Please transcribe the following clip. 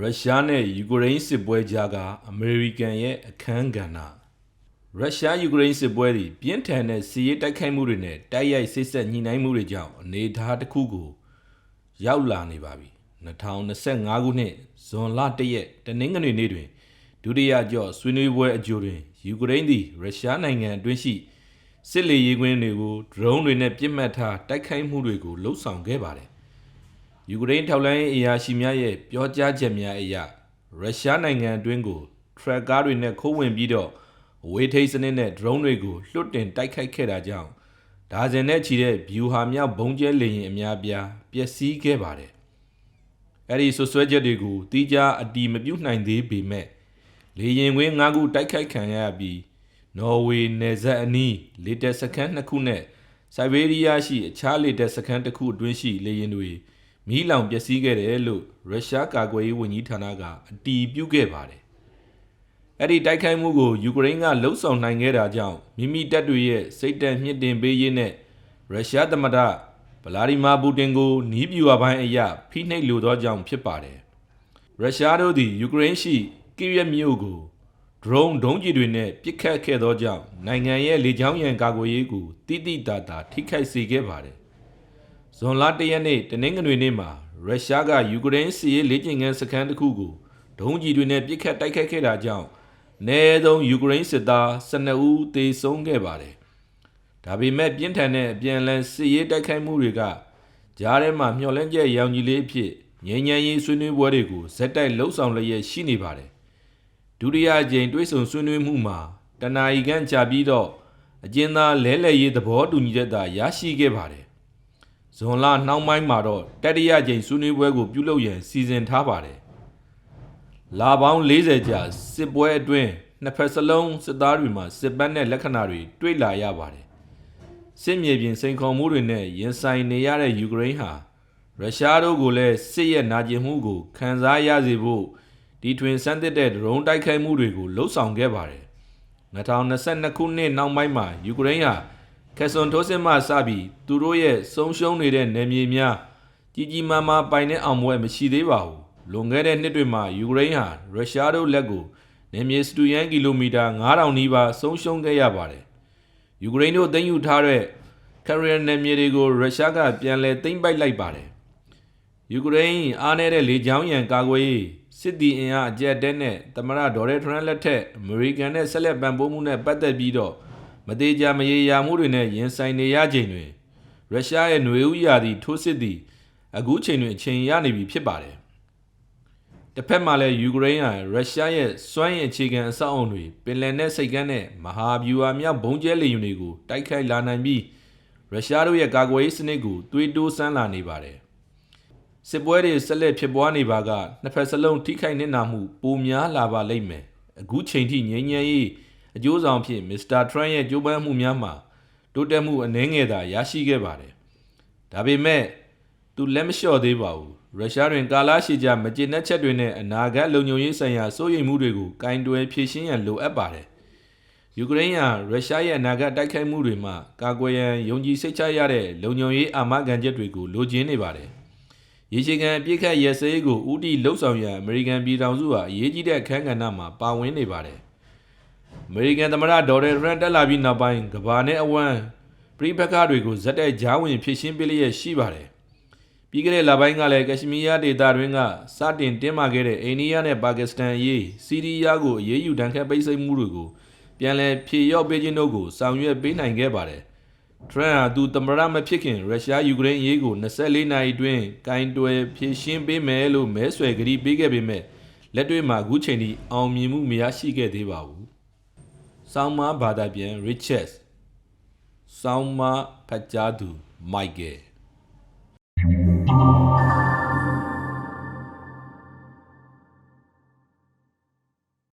ရုရှားနဲ့ယူကရိန်းစစ်ပွဲကြားကအမေရိကန်ရဲ့အခန်းကဏ္ဍရုရှားယူကရိန်းစစ်ပွဲတွေပြင်းထန်တဲ့စီးရေးတိုက်ခိုက်မှုတွေနဲ့တိုက်ရိုက်ဆိတ်ဆက်ညှိနှိုင်းမှုတွေကြောင့်အနေအထားတစ်ခုကိုရောက်လာနေပါပြီ2025ခုနှစ်ဇွန်လ1ရက်တနင်္ဂနွေနေ့တွင်ဒုတိယကြော့ဆွေးနွေးပွဲအကြိုတွင်ယူကရိန်းသည်ရုရှားနိုင်ငံအတွင်းရှိစစ်လေယာဉ်ကွင်းတွေကိုဒရုန်းတွေနဲ့ပစ်မှတ်ထားတိုက်ခိုက်မှုတွေကိုလှုပ်ဆောင်ခဲ့ပါတယ် ယူကရိန်းထောက်လှမ်းရေးအရာရှိများရဲ့ပြောကြားချက်များအရရုရှားနိုင်ငံအတွင်းကိုထရက်ကားတွေနဲ့ခိုးဝင်ပြီးတော့အဝေးထိန်းစနစ်နဲ့ဒရုန်းတွေကိုလွှတ်တင်တိုက်ခိုက်ခဲ့တာကြောင့်ဒါဇင်နဲ့ချီတဲ့ဗျူဟာမြောက်ဘုံကျဲလေယာဉ်အများပြားပျက်စီးခဲ့ပါတယ်။အဲ့ဒီဆွဆွဲချက်တွေကိုတီးခြားအတီမပြုတ်နိုင်သေးပေမဲ့လေယာဉ်ကွင်း၅ခုတိုက်ခိုက်ခံရပြီးနော်ဝေနယ်စပ်အနီးလေတက်စခန်းနှစ်ခုနဲ့စိုက်ဘေးရီးယားရှိအခြားလေတက်စခန်းတစ်ခုအတွင်းရှိလေယာဉ်တွေ မီးလောင်ပျက်စီးခဲ့တယ်လို့ရုရှားကာကွယ်ရေးဝန်ကြီးဌာနကအတည်ပြုခဲ့ပါတယ်။အဲ့ဒီတိုက်ခိုက်မှုကိုယူကရိန်းကလှုပ်ဆောင်နိုင်ခဲ့တာကြောင့်မိမိတပ်တွေရဲ့စိတ်တံမြင့်တင်ပေးရေးနဲ့ရုရှားသမ္မတဗလာဒီမာပူတင်ကိုနီးပြူအပိုင်းအရဖိနှိပ်လိုသောကြောင့်ဖြစ်ပါတယ်။ရုရှားတို့သည်ယူကရိန်းရှိကိရမြို့ကိုဒရုန်းဒုံးကျည်တွေနဲ့ပစ်ခတ်ခဲ့သောကြောင့်နိုင်ငံရဲ့လေကြောင်းရန်ကာကွယ်ရေးကိုတိတိတသာထိခိုက်စေခဲ့ပါတယ်။ ဇွန်လ၁ရက်နေ့တနင်္ဂနွေနေ့မှာရုရှားကယူကရိန်းစစ်ရေးလေ့ကျင့်ခန်းစခန်းတစ်ခုကိုဒုံးကျည်တွေနဲ့ပစ်ခတ်တိုက်ခိုက်ခဲ့တာကြောင့်နေသောယူကရိန်းစစ်သား12ဦးသေဆုံးခဲ့ပါတယ်။ဒါပေမဲ့ပြင်းထန်တဲ့အပြန်အလှန်စစ်ရေးတိုက်ခိုက်မှုတွေကကြားထဲမှာမျှော်လင့်ချက်ရောင်ကြီးလေးအဖြစ်ငြိမ်းချမ်းရေးဆွေးနွေးပွဲတွေကိုဇက်တိုက်လှုပ်ဆောင်လျက်ရှိနေပါတယ်။ဒုတိယအကြိမ်တွဲဆုံဆွေးနွေးမှုမှာတနာရီခန့်ကြာပြီးတော့အကျဉ်းသားလဲလှယ်ရေးသဘောတူညီချက်သာရရှိခဲ့ပါတယ်။ ဇွန်လနှောင်းပိုင်းမှာတော့တတိယကြိမ်ဆွေးနွေးပွဲကိုပြုလုပ်ရန်စီစဉ်ထားပါတယ်။လာပေါင်း40ကြာစစ်ပွဲအတွင်းနှစ်ဖက်စလုံးစစ်သားတွေမှာစစ်ပတ်နဲ့လက္ခဏာတွေတွေ့လာရပါတယ်။စစ်မြေပြင်စိန်ခေါ်မှုတွေနဲ့ရင်ဆိုင်နေရတဲ့ယူကရိန်းဟာရုရှားတို့ကိုလည်းစစ်ရဲ့နာကျင်မှုကိုခံစားရစေဖို့ဒီထွင်ဆန်းသစ်တဲ့ဒရုန်းတိုက်ခိုက်မှုတွေကိုလှုပ်ဆောင်ခဲ့ပါတယ်။2022ခုနှစ်နောက်ပိုင်းမှာယူကရိန်းဟာ ခက်ဆွန်ထိုးစစ်မှစပြီးသူတို့ရဲ့ဆုံးရှုံးနေတဲ့နယ်မြေများကြီးကြီးမားမားပိုင်တဲ့အောင်ပွဲမရှိသေးပါဘူး။လွန်ခဲ့တဲ့နှစ်တွေမှာယူကရိန်းဟာရုရှားတို့လက်ကိုနယ်မြေစတူယန်ကီလိုမီတာ9000နီးပါးဆုံးရှုံးခဲ့ရပါတယ်။ယူကရိန်းတို့သိမ်းယူထားတဲ့ကရီယန်နယ်မြေတွေကိုရုရှားကပြန်လည်သိမ်းပိုက်လိုက်ပါတယ်။ယူကရိန်းအားနည်းတဲ့လေကြောင်းရန်ကာကွယ်ရေးစစ်တီအင်အားအကြက်တဲနဲ့သမရဒေါ်ရဲထရန်လက်ထက်အမေရိကန်နဲ့ဆက်လက်ပံ့ပိုးမှုနဲ့ပတ်သက်ပြီးတော့ မသေးကြမရေရာမှုတွေနဲ့ရင်ဆိုင်နေရချိန်တွင်ရုရှားရဲ့ຫນွေဥရာသီထိုးစစ်သည်အခုချိန်တွင်အချိန်ရနေပြီဖြစ်ပါတယ်။တစ်ဖက်မှာလည်းယူကရိန်းဟာရုရှားရဲ့စွမ်းရည်အခြေခံအဆောက်အုံတွေပင်လယ်နက်စိတ်ကမ်းနဲ့မဟာဗျူဟာမြောက်ဘုံကျဲလေယာဉ်တွေကိုတိုက်ခိုက်လာနိုင်ပြီးရုရှားတို့ရဲ့ကာကွယ်ရေးစနစ်ကိုသွေးတိုးဆန်းလာနေပါတယ်။စစ်ပွဲတွေဆက်လက်ဖြစ်ပွားနေပါကနှစ်ဖက်စလုံးထိခိုက်နစ်နာမှုပိုများလာပါလိမ့်မယ်။အခုချိန်ထိငြိမ်းချမ်းရေး အကျိုးဆောင်ဖြစ်မစ္စတာထရန့်ရဲ့ကြိုးပမ်းမှုများမှာတိုးတက်မှုအနည်းငယ်သာရရှိခဲ့ပါတယ်။ဒါပေမဲ့သူလက်မလျှော့သေးပါဘူး။ရုရှားတွင်ကာလရှည်ကြာမကျေနပ်ချက်တွေနဲ့အနာဂတ်လုံခြုံရေးဆိုင်ရာစိုးရိမ်မှုတွေကိုကင်တွယ်ဖြေရှင်းရန်လိုအပ်ပါတယ်။ယူကရိန်းဟာရုရှားရဲ့အနာဂတ်တိုက်ခိုက်မှုတွေမှာကာကွယ်ရန်ယုံကြည်စိတ်ချရတဲ့လုံခြုံရေးအာမခံချက်တွေကိုလိုချင်နေပါတယ်။ရေရှည်ခံအပြစ်ခတ်ရဲစဲကိုဥတီလှုပ်ဆောင်ရန်အမေရိကန်ပြည်ထောင်စုဟာအရေးကြီးတဲ့အခမ်းကဏ္ဍမှာပါဝင်နေပါတယ် အမေရိကန်သမ္မတဒေါ်နယ်ထရန့်တက်လာပြီးနောက်ပိုင်းကဘာနဲ့အဝမ်းပြည်ပခါတွေကိုဇက်တဲ့ဂျားဝင်ဖြစ်ရှင်းပေးလျက်ရှိပါတယ်။ပြီးခဲ့တဲ့လပိုင်းကလည်းကက်ရှမီးယားဒေသတွင်းကစတင်တင်းမာခဲ့တဲ့အိန္ဒိယနဲ့ပါကစ္စတန်အရေးစီးရီးယားကိုအရေးယူတန်းခတ်ပိတ်ဆို့မှုတွေကိုပြန်လည်ဖြေလျော့ပေးခြင်းတို့ကိုဆောင်ရွက်ပေးနိုင်ခဲ့ပါတယ်။ထရန့်ဟာသူသမ္မတမဖြစ်ခင်ရုရှားယူကရိန်းအရေးကို24နာရီတွင်ကင်တွယ်ဖြေရှင်းပေးမယ်လို့မဲဆွယ်ကတိပေးခဲ့ပေမဲ့လက်တွေ့မှာအခုချိန်ထိအောင်မြင်မှုမရရှိခဲ့သေးပါဘူး။ ဆောင်းမဘာသာပြန် Richards ဆောင်းမဖတ်ကြားသူ Michael